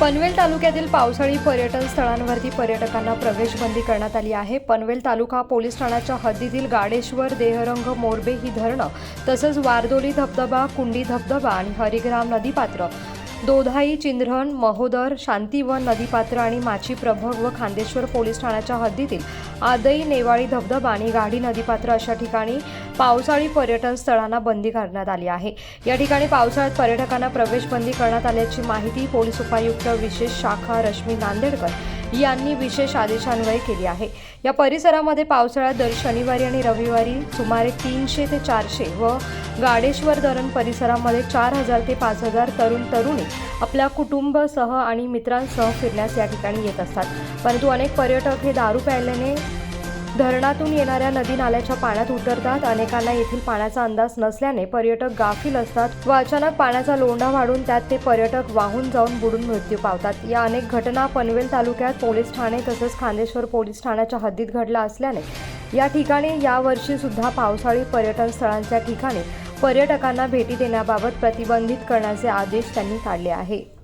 पनवेल तालुक्यातील पावसाळी पर्यटन स्थळांवरती पर्यटकांना प्रवेशबंदी करण्यात आली आहे. पनवेल तालुका पोलीस ठाण्याच्या हद्दीतील गाडेश्वर देहरंग मोरबे ही धरणं तसंच वारदोली धबधबा कुंडी धबधबा आणि हरिग्राम नदीपात्र दोधाई चिंध्रण महोदर शांतीवन नदीपात्र आणि माची प्रभग व खांदेश्वर पोलीस ठाण्याच्या हद्दीतील आदई नेवाळी धबधबा आणि गाढी नदीपात्र अशा ठिकाणी पावसाळी पर्यटन स्थळांना बंदी करण्यात आली आहे. या ठिकाणी पावसाळ्यात पर्यटकांना प्रवेश बंदी करण्यात आल्याची माहिती पोलीस उपायुक्त विशेष शाखा रश्मी नांदेडकर यांनी विशेष आदेशान्वये केली आहे. या परिसरामध्ये पावसाळ्यात दर शनिवारी आणि रविवारी सुमारे तीनशे ते चारशे व गाडेश्वर धरण परिसरामध्ये चार हजार ते पाच हजार तरुण तरुणी आपल्या कुटुंबासह आणि मित्रांसह फिरण्यास या ठिकाणी येत असतात. परंतु अनेक पर्यटक हे दारू प्यायल्याने धरणातून येणाऱ्या नदी नाल्याच्या पाण्यात उतरतात. अनेकांना येथील पाण्याचा अंदाज नसल्याने पर्यटक गाफील असतात व अचानक पाण्याचा लोंढा वाढून त्यात ते पर्यटक वाहून जाऊन बुडून मृत्यू पावतात. या अनेक घटना पनवेल तालुक्यात पोलीस ठाणे तसंच खांदेश्वर पोलीस ठाण्याच्या हद्दीत घडल्या असल्याने या ठिकाणी यावर्षी सुद्धा पावसाळी पर्यटन स्थळांच्या ठिकाणी पर्यटकांना भेटी देण्याबाबत प्रतिबंधित करण्याचे आदेश त्यांनी काढले आहे.